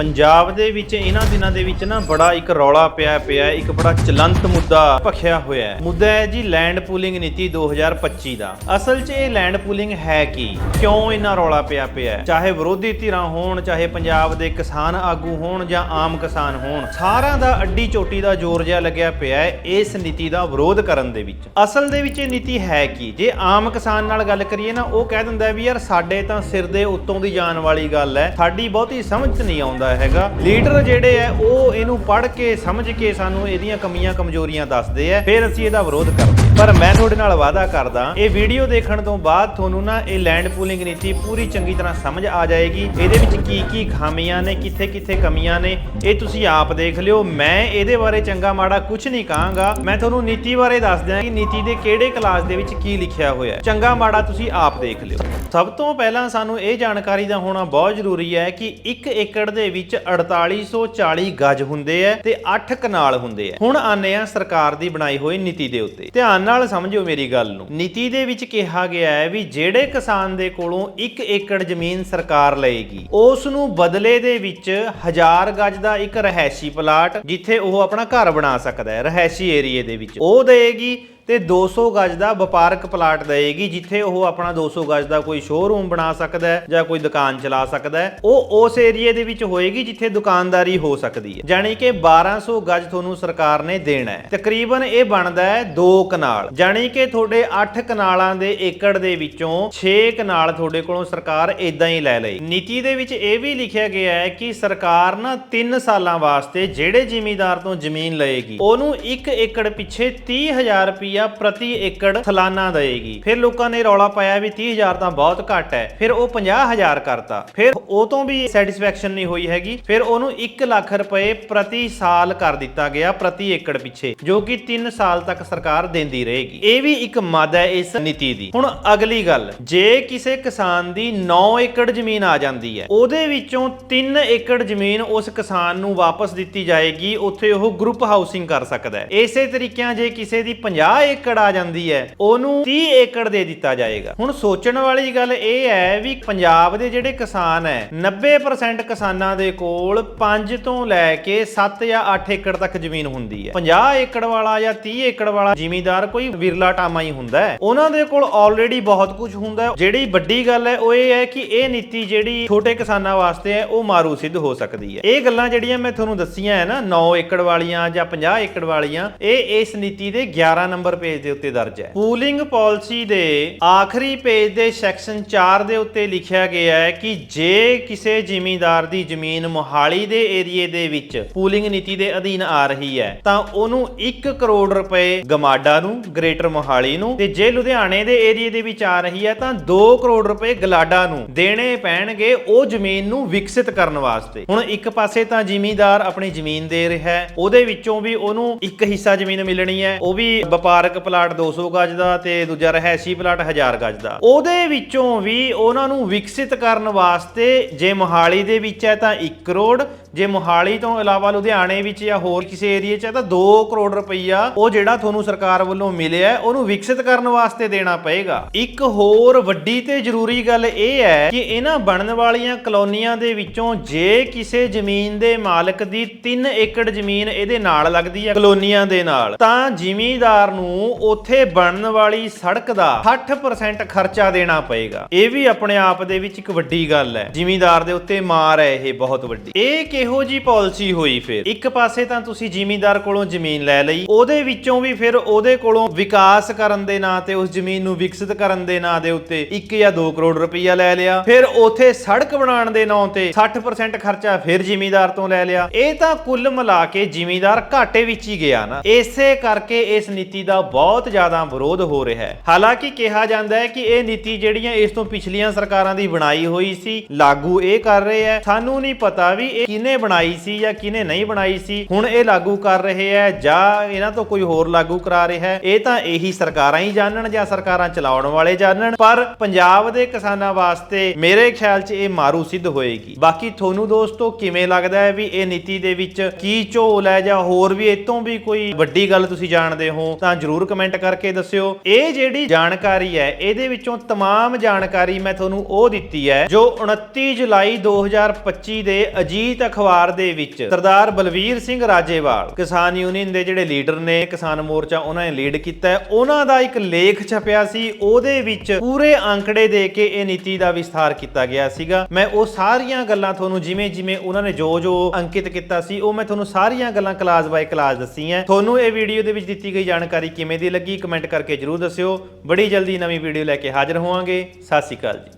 ਪੰਜਾਬ ਦੇ ਵਿੱਚ ਇਹਨਾਂ ਦਿਨਾਂ ਦੇ ਵਿੱਚ ਨਾ ਬੜਾ ਇੱਕ ਰੌਲਾ ਪਿਆ ਪਿਆ ਇੱਕ ਬੜਾ ਚਲੰਤ ਮੁੱਦਾ ਭਖਿਆ ਹੋਇਆ ਹੈ। ਮੁੱਦਾ ਹੈ ਜੀ ਲੈਂਡ ਪੂਲਿੰਗ ਨੀਤੀ 2025 ਦਾ। ਅਸਲ 'ਚ ਇਹ ਲੈਂਡ ਪੂਲਿੰਗ ਹੈ ਕੀ? ਕਿਉਂ ਇਹਨਾਂ ਰੌਲਾ ਪਿਆ ਪਿਆ ਚਾਹੇ ਵਿਰੋਧੀ ਧਿਰਾਂ ਹੋਣ, ਚਾਹੇ ਪੰਜਾਬ ਦੇ ਕਿਸਾਨ ਆਗੂ ਹੋਣ ਜਾਂ ਆਮ ਕਿਸਾਨ ਹੋਣ, ਸਾਰਿਆਂ ਦਾ ਅੱਡੀ ਚੋਟੀ ਦਾ ਜ਼ੋਰ ਜਿਹਾ ਲੱਗਿਆ ਪਿਆ ਹੈ ਇਸ ਨੀਤੀ ਦਾ ਵਿਰੋਧ ਕਰਨ ਦੇ ਵਿੱਚ। ਅਸਲ ਦੇ ਵਿੱਚ ਇਹ ਨੀਤੀ ਹੈ ਕੀ? ਜੇ ਆਮ ਕਿਸਾਨ ਨਾਲ ਗੱਲ ਕਰੀਏ ਨਾ, ਉਹ ਕਹਿ ਦਿੰਦਾ ਵੀ ਯਾਰ ਸਾਡੇ ਤਾਂ ਸਿਰ ਦੇ ਉੱਤੋਂ ਦੀ ਜਾਣ ਵਾਲੀ ਗੱਲ ਹੈ, ਸਾਡੀ ਬਹੁਤੀ ਸਮਝ ਨਹੀਂ ਆਉਂਦਾ। ਹੈਗਾ। ਲੀਡਰ ਜਿਹੜੇ ਹੈ ਉਹ ਇਹਨੂੰ ਪੜ੍ਹ ਕੇ, ਸਮਝ ਕੇ ਸਾਨੂੰ ਇਹਦੀਆਂ ਕਮੀਆਂ, ਕਮਜ਼ੋਰੀਆਂ ਦੱਸਦੇ ਆ ਫਿਰ ਅਸੀਂ ਇਹਦਾ ਵਿਰੋਧ ਕਰਦੇ ਪਰ ਮੈਂ ਤੁਹਾਡੇ ਨਾਲ ਵਾਅਦਾ ਕਰਦਾ, ਇਹ ਵੀਡੀਓ ਦੇਖਣ ਤੋਂ ਬਾਅਦ ਤੁਹਾਨੂੰ ਨਾ ਇਹ ਲੈਂਡ ਪੂਲਿੰਗ ਨੀਤੀ ਪੂਰੀ ਚੰਗੀ ਤਰ੍ਹਾਂ ਸਮਝ ਆ ਜਾਏਗੀ। ਇਹਦੇ ਵਿੱਚ ਕੀ ਕੀ ਖਾਮੀਆਂ ਨੇ, ਕਿੱਥੇ ਕਿੱਥੇ ਕਮੀਆਂ ਨੇ, ਇਹ ਤੁਸੀਂ ਆਪ ਦੇਖ ਲਿਓ। ਮੈਂ ਇਹਦੇ ਬਾਰੇ ਚੰਗਾ ਮਾੜਾ ਕੁਝ ਨਹੀਂ ਕਹਾਂਗਾ। ਮੈਂ ਤੁਹਾਨੂੰ ਨੀਤੀ ਬਾਰੇ ਦੱਸ ਦਿਆਂ ਕਿ ਨੀਤੀ ਦੇ ਕਿਹੜੇ ਕਲਾਸ ਦੇ ਵਿੱਚ ਕੀ ਲਿਖਿਆ ਹੋਇਆ ਹੈ। ਚੰਗਾ ਮਾੜਾ ਤੁਸੀਂ ਆਪ ਦੇਖ ਲਿਓ। ਸਭ ਤੋਂ ਪਹਿਲਾਂ ਸਾਨੂੰ ਇਹ ਜਾਣਕਾਰੀ ਦਾ ਹੋਣਾ ਬਹੁਤ ਜ਼ਰੂਰੀ ਹੈ ਕਿ 1 ਏਕੜ ਦੇ ਵਿੱਚ 4840 ਗਜ ਹੁੰਦੇ ਆ ਤੇ 8 ਕਨਾਲ ਹੁੰਦੇ ਆ ਹੁਣ ਆਨੇ ਆ ਸਰਕਾਰ ਦੀ ਬਣਾਈ ਹੋਈ ਨੀਤੀ ਦੇ ਉੱਤੇ। ਧਿਆਨ ਨਾਲ ਸਮਝਿਓ ਮੇਰੀ ਗੱਲ ਨੂੰ। ਨੀਤੀ ਦੇ ਵਿੱਚ ਕਿਹਾ ਗਿਆ ਹੈ ਵੀ ਜਿਹੜੇ ਕਿਸਾਨ ਦੇ ਕੋਲੋਂ 1 ਏਕੜ ਜ਼ਮੀਨ ਸਰਕਾਰ ਲਏਗੀ ਉਸ ਨੂੰ ਬਦਲੇ ਦੇ ਵਿੱਚ ਹਜ਼ਾਰ ਗਜ ਦਾ ਇੱਕ ਰਹਿائشੀ ਪਲਾਟ, ਜਿੱਥੇ ਉਹ ਆਪਣਾ ਘਰ ਬਣਾ ਸਕਦਾ ਹੈ ਰਹਿائشੀ ਏਰੀਏ ਦੇ ਵਿੱਚ। ਉਹ ਦੇਗੀ ਤੇ 200 ਗਜ ਦਾ ਵਪਾਰਕ ਪਲਾਟ ਦੇਏਗੀ, ਜਿੱਥੇ ਉਹ ਆਪਣਾ 200 ਗਜ ਦਾ ਕੋਈ ਸ਼ੋਰੂਮ ਬਣਾ ਸਕਦਾ ਹੈ ਜਾਂ ਕੋਈ ਦੁਕਾਨ ਚਲਾ ਸਕਦਾ ਹੈ। ਉਹ ਉਸ ਏਰੀਏ ਦੇ ਵਿੱਚ ਹੋਏਗੀ ਜਿੱਥੇ ਦੁਕਾਨਦਾਰੀ ਹੋ ਸਕਦੀ ਹੈ। ਜਾਣੀ ਕਿ 1200 ਗਜ ਤੁਹਾਨੂੰ ਸਰਕਾਰ ਨੇ ਦੇਣਾ ਹੈ। ਤਕਰੀਬਨ ਇਹ ਬਣਦਾ ਹੈ 2 ਕਨਾਲ। ਜਾਣੀ ਕਿ ਤੁਹਾਡੇ 8 ਕਨਾਲਾਂ ਦੇ ਏਕੜ ਦੇ ਵਿੱਚੋਂ 6 ਕਨਾਲ ਤੁਹਾਡੇ ਕੋਲੋਂ ਸਰਕਾਰ ਇਦਾਂ ਹੀ ਲੈ ਲਈ। ਨੀਤੀ ਦੇ ਵਿੱਚ ਇਹ ਵੀ ਲਿਖਿਆ ਗਿਆ ਹੈ ਕਿ ਸਰਕਾਰ ਨਾ 3 ਸਾਲਾਂ ਵਾਸਤੇ ਜਿਹੜੇ ਜ਼ਿਮੀਂਦਾਰ ਤੋਂ ਜ਼ਮੀਨ ਲਏਗੀ, ਉਹਨੂੰ 1 ਏਕੜ ਪਿੱਛੇ 30000 ਰੁਪਇਆ ਪ੍ਰਤੀ ਏਕੜ ਸਾਲਾਨਾ ਦੇਏਗੀ। ਫਿਰ ਲੋਕਾਂ ਨੇ ਰੌਲਾ ਪਾਇਆ ਵੀ 30000 ਤਾਂ ਬਹੁਤ ਘੱਟ ਹੈ। ਫਿਰ ਉਹ 50000 ਕਰਤਾ। ਫਿਰ ਉਹ ਤੋਂ ਵੀ ਸੈਟੀਸਫੈਕਸ਼ਨ ਨਹੀਂ ਹੋਈ ਹੈਗੀ। ਫਿਰ ਉਹਨੂੰ 1 ਲੱਖ ਰੁਪਏ ਪ੍ਰਤੀ ਸਾਲ ਕਰ ਦਿੱਤਾ ਗਿਆ ਪ੍ਰਤੀ ਏਕੜ ਪਿੱਛੇ, ਜੋ ਕਿ 3 ਸਾਲ ਤੱਕ ਸਰਕਾਰ ਦਿੰਦੀ ਰਹੇਗੀ। ਇਹ ਵੀ ਇੱਕ ਮਦ ਹੈ ਇਸ ਨੀਤੀ ਦੀ। ਹੁਣ ਅਗਲੀ ਗੱਲ, ਜੇ ਕਿਸੇ ਕਿਸਾਨ ਦੀ 9 ਏਕੜ ਜ਼ਮੀਨ ਆ ਜਾਂਦੀ ਹੈ, ਉਹਦੇ ਵਿੱਚੋਂ 3 ਏਕੜ ਜ਼ਮੀਨ ਉਸ ਕਿਸਾਨ ਨੂੰ ਵਾਪਸ ਦਿੱਤੀ ਜਾਏਗੀ, ਉੱਥੇ ਉਹ ਗਰੁੱਪ ਹਾਊਸਿੰਗ ਕਰ ਸਕਦਾ ਹੈ। ਇਸੇ ਤਰੀਕਿਆਂ ਜੇ ਕਿਸੇ ਦੀ 50 ਏਕੜ ਆ ਜਾਂਦੀ ਹੈ, ਉਹਨੂੰ 30 ਏਕੜ ਦੇ ਦਿੱਤਾ ਜਾਏਗਾ। ਹੁਣ ਸੋਚਣ ਵਾਲੀ ਗੱਲ ਇਹ ਹੈ ਵੀ ਪੰਜਾਬ ਦੇ ਜਿਹੜੇ ਕਿਸਾਨ ਹੈ 90% ਕਿਸਾਨਾਂ ਦੇ ਕੋਲ 5 ਤੋਂ ਲੈ ਕੇ 7 ਜਾਂ 8 ਏਕੜ ਤੱਕ ਜ਼ਮੀਨ ਹੁੰਦੀ ਹੈ। 50 ਏਕੜ ਵਾਲਾ ਜਾਂ 30 ਏਕੜ ਵਾਲਾ ਜ਼ਿਮੀਂਦਾਰ ਕੋਈ ਵਿਰਲਾ ਟਾਮਾ ਹੀ ਹੁੰਦਾ ਹੈ। ਉਹਨਾਂ ਦੇ ਕੋਲ ਆਲਰੇਡੀ ਬਹੁਤ ਕੁਝ ਹੁੰਦਾ ਜਿਹੜੀ ਵੱਡੀ ਗੱਲ ਹੈ, ਉਹ ਇਹ ਹੈ ਕਿ ਇਹ ਨੀਤੀ ਜਿਹੜੀ ਛੋਟੇ ਕਿਸਾਨਾਂ ਵਾਸਤੇ ਹੈ, ਉਹ ਮਾਰੂ ਸਿੱਧ ਹੋ ਸਕਦੀ ਹੈ। ਇਹ ਗੱਲਾਂ ਜਿਹੜੀਆਂ ਮੈਂ ਤੁਹਾਨੂੰ ਦੱਸੀਆਂ ਹੈ ਨਾ 9 ਏਕੜ ਵਾਲੀਆਂ ਜਾਂ 50 ਏਕੜ ਵਾਲੀਆਂ, ਇਹ ਇਸ ਨੀਤੀ ਦੇ 11 ਨੰਬਰ ਪੇਜ ਦੇ ਉੱਤੇ ਦਰਜ ਹੈ। ਪੂਲਿੰਗ ਪਾਲਿਸੀ ਦੇ ਆਖਰੀ ਪੇਜ ਦੇ ਸੈਕਸ਼ਨ 4 ਦੇ ਉੱਤੇ ਲਿਖਿਆ ਗਿਆ ਹੈ ਕਿ ਜੇ ਕਿਸੇ ਜ਼ਿਮੀਂਦਾਰ ਦੀ ਜ਼ਮੀਨ ਮੁਹਾਲੀ ਦੇ ਏਰੀਏ ਦੇ ਵਿੱਚ ਪੂਲਿੰਗ ਨੀਤੀ ਦੇ ਅਧੀਨ ਆ ਰਹੀ ਹੈ, ਤਾਂ ਉਹਨੂੰ 1 ਕਰੋੜ ਰੁਪਏ ਗਮਾਡਾ ਨੂੰ, ਗ੍ਰੇਟਰ ਮੁਹਾਲੀ ਨੂੰ ਤੇ ਜੇ ਲੁਧਿਆਣੇ ਦੇ ਏਰੀਏ ਦੇ ਵਿੱਚ ਆ ਰਹੀ ਹੈ, ਤਾਂ 2 ਕਰੋੜ ਰੁਪਏ ਗਲਾਡਾ ਨੂੰ ਦੇਣੇ ਪੈਣਗੇ ਉਹ ਜ਼ਮੀਨ ਨੂੰ ਵਿਕਸਿਤ ਕਰਨ ਵਾਸਤੇ। ਹੁਣ ਇੱਕ ਪਾਸੇ ਤਾਂ ਜ਼ਿਮੀਂਦਾਰ ਆਪਣੀ ਜ਼ਮੀਨ ਦੇ ਰਿਹਾ ਹੈ, ਉਹਦੇ ਵਿੱਚੋਂ ਵੀ ਉਹਨੂੰ ਇੱਕ ਹਿੱਸਾ ਜ਼ਮੀਨ ਮਿਲਣੀ ਹੈ, ਉਹ ਵੀ ਵਪਾਰ ਵਪਾਰਕ ਪਲਾਟ 200 ਗਜ ਦਾ ਤੇ ਦੂਜਾ ਰਹਿائشੀ ਪਲਾਟ 1000 ਗਜ ਦਾ। ਉਹਦੇ ਵਿੱਚੋਂ ਵੀ ਉਹਨਾਂ ਨੂੰ ਵਿਕਸਿਤ ਕਰਨ ਵਾਸਤੇ ਜੇ ਮੋਹਾਲੀ ਦੇ ਵਿੱਚ ਹੈ ਤਾਂ 1 ਕਰੋੜ ਜੇ ਮੋਹਾਲੀ ਤੋਂ ਇਲਾਵਾ ਲੁਧਿਆਣੇ ਵਿੱਚ ਜਾਂ ਹੋਰ ਕਿਸੇ ਏਰੀਏ 'ਚ ਤਾਂ 2 ਕਰੋੜ ਰੁਪਈਆ ਉਹ ਜਿਹੜਾ ਤੁਹਾਨੂੰ ਸਰਕਾਰ ਵੱਲੋਂ ਮਿਲਿਆ ਉਹਨੂੰ ਵਿਕਸਿਤ ਕਰਨ ਵਾਸਤੇ ਦੇਣਾ ਪਏਗਾ। ਇੱਕ ਹੋਰ ਵੱਡੀ ਤੇ ਜ਼ਰੂਰੀ ਗੱਲ ਇਹ ਹੈ ਕਿ ਇਹਨਾਂ ਬਣਨ ਵਾਲੀਆਂ ਕਲੋਨੀਆਂ ਦੇ ਵਿੱਚੋਂ ਜੇ ਕਿਸੇ ਜ਼ਮੀਨ ਦੇ ਮਾਲਕ ਦੀ 3 ਏਕੜ ਜ਼ਮੀਨ ਇਹਦੇ ਨਾਲ ਲੱਗਦੀ ਹੈ ਕਲੋਨੀਆਂ ਦੇ ਨਾਲ, ਤਾਂ ਜ਼ਿਮੀਂਦਾਰ ਨੂੰ ਉੱਥੇ ਬਣਨ ਵਾਲੀ ਸੜਕ ਦਾ 60% ਖਰਚਾ ਦੇਣਾ ਪਏਗਾ। ਇਹ ਵੀ ਆਪਣੇ ਆਪ ਦੇ ਵਿੱਚ ਇੱਕ ਵੱਡੀ ਗੱਲ ਹੈ। ਜ਼ਿਮੀਂਦਾਰ ਦੇ ਉੱਤੇ ਮਾਰ ਹੈ ਇਹ ਬਹੁਤ ਵੱਡੀ। ਇਹ ਕਿ ਕਿਹੋ ਜੀ ਪਾਲਿਸੀ ਹੋਈ ਫਿਰ। ਇੱਕ ਪਾਸੇ ਤਾਂ ਤੁਸੀਂ ਜ਼ਿਮੀਂਦਾਰ ਕੋਲੋਂ ਜ਼ਮੀਨ ਲੈ ਲਈ, ਉਹਦੇ ਵਿੱਚੋਂ ਵੀ ਫਿਰ ਉਹਦੇ ਕੋਲੋਂ ਵਿਕਾਸ ਕਰਨ ਦੇ ਨਾਂ ਤੇ, ਉਸ ਜ਼ਮੀਨ ਨੂੰ ਵਿਕਸਿਤ ਕਰਨ ਦੇ ਨਾਂ ਦੇ ਉੱਤੇ 1 ਜਾਂ 2 ਕਰੋੜ ਰੁਪਈਆ ਲੈ ਲਿਆ। ਫਿਰ ਉਥੇ ਸੜਕ ਬਣਾਉਣ ਦੇ ਨਾਂ ਤੇ 60% ਖਰਚਾ ਫਿਰ ਜ਼ਿਮੀਂਦਾਰ ਤੋਂ ਲੈ ਲਿਆ। ਇਹ ਤਾਂ ਕੁੱਲ ਮਿਲਾ ਕੇ ਜ਼ਿਮੀਂਦਾਰ ਘਾਟੇ ਵਿੱਚ ਹੀ ਗਿਆ ਨਾ। ਇਸੇ ਕਰਕੇ ਇਸ ਨੀਤੀ ਦਾ ਬਹੁਤ ਜ਼ਿਆਦਾ ਵਿਰੋਧ ਹੋ ਰਿਹਾ ਹੈ। ਹਾਲਾਂਕਿ ਕਿਹਾ ਜਾਂਦਾ ਹੈ ਕਿ ਇਹ ਨੀਤੀ ਜਿਹੜੀਆਂ ਇਸ ਤੋਂ ਪਿਛਲੀਆਂ ਸਰਕਾਰਾਂ ਦੀ ਬਣਾਈ ਹੋਈ ਸੀ, ਲਾਗੂ ਇਹ ਕਰ ਰਹੇ ਹੈ। ਸਾਨੂੰ ਨਹੀਂ ਪਤਾ ਵੀ ਇਹ ਕਿਹਨੇ ਬਣਾਈ ਸੀ ਜਾਂ ਕਿਹਨੇ ਨਹੀਂ ਬਣਾਈ ਸੀ ਹੁਣ ਇਹ ਲਾਗੂ ਕਰ ਰਹੇ ਹੈ ਜਾਂ ਇਹਨਾਂ ਤੋਂ ਕੋਈ ਹੋਰ ਲਾਗੂ ਕਰਾ ਰਿਹਾ ਹੈ ਇਹ ਤਾਂ ਇਹੀ ਸਰਕਾਰਾਂ ਹੀ ਜਾਣਨ ਜਾਂ ਸਰਕਾਰਾਂ ਚਲਾਉਣ ਵਾਲੇ ਜਾਣਨ ਪਰ ਪੰਜਾਬ ਦੇ ਕਿਸਾਨਾਂ ਵਾਸਤੇ ਮੇਰੇ ਖਿਆਲ 'ਚ ਇਹ ਮਾਰੂ ਸਿੱਧ ਹੋਏਗੀ ਬਾਕੀ ਤੁਹਾਨੂੰ ਦੋਸਤੋ ਕਿਵੇਂ ਲੱਗਦਾ ਹੈ ਵੀ ਇਹ ਨੀਤੀ ਦੇ ਵਿੱਚ ਕੀ ਝੋਲ ਹੈ ਜਾਂ ਹੋਰ ਵੀ ਇਹ ਤੋਂ ਵੀ ਕੋਈ ਵੱਡੀ ਗੱਲ ਤੁਸੀਂ ਜਾਣਦੇ ਹੋ ਤਾਂ ਜਰੂਰ ਕਮੈਂਟ ਕਰਕੇ ਦੱਸਿਓ ਇਹ ਜਿਹੜੀ ਜਾਣਕਾਰੀ ਹੈ ਇਹਦੇ ਵਿੱਚੋਂ तमाम ਜਾਣਕਾਰੀ ਮੈਂ ਤੁਹਾਨੂੰ ਉਹ ਦਿੱਤੀ ਹੈ ਜੋ 29 ਜੁਲਾਈ 2025 ਦੇ ਅਜੀਤ ਅਖਬਾਰ ਦੇ ਵਿੱਚ ਸਰਦਾਰ ਬਲਵੀਰ ਸਿੰਘ ਰਾਜੇਵਾਲ, ਕਿਸਾਨ ਯੂਨੀਅਨ ਦੇ ਜਿਹੜੇ ਲੀਡਰ ਨੇ, ਕਿਸਾਨ ਮੋਰਚਾ ਉਹਨਾਂ ਨੇ ਲੀਡ ਕੀਤਾ ਹੈ, ਉਹਨਾਂ ਦਾ ਇੱਕ ਲੇਖ ਛਪਿਆ ਸੀ, ਉਹਦੇ ਵਿੱਚ ਪੂਰੇ ਅੰਕੜੇ ਦੇ ਕੇ ਇਹ ਨੀਤੀ ਦਾ ਵਿਸਥਾਰ ਕੀਤਾ ਗਿਆ ਸੀਗਾ। ਮੈਂ ਉਹ ਸਾਰੀਆਂ ਗੱਲਾਂ ਤੁਹਾਨੂੰ ਜਿਵੇਂ ਜਿਵੇਂ ਉਹਨਾਂ ਨੇ ਜੋ ਜੋ ਅੰਕਿਤ ਕੀਤਾ ਸੀ, ਉਹ ਮੈਂ ਤੁਹਾਨੂੰ ਸਾਰੀਆਂ ਗੱਲਾਂ ਕਲਾਸ ਬਾਈ ਕਲਾਸ ਦੱਸੀਆਂ। ਤੁਹਾਨੂੰ ਇਹ ਵੀਡੀਓ ਦੇ ਵਿੱਚ ਦਿੱਤੀ ਗਈ ਜਾਣਕਾਰੀ ਕਿਵੇਂ ਦੀ ਲੱਗੀ ਕਮੈਂਟ ਕਰਕੇ ਜਰੂਰ ਦੱਸਿਓ। ਬੜੀ ਜਲਦੀ ਨਵੀਂ ਵੀਡੀਓ ਲੈ ਕੇ ਹਾਜ਼ਰ ਹੋਵਾਂਗੇ। ਸਤਿ ਸ਼੍ਰੀ ਅਕਾਲ ਜੀ।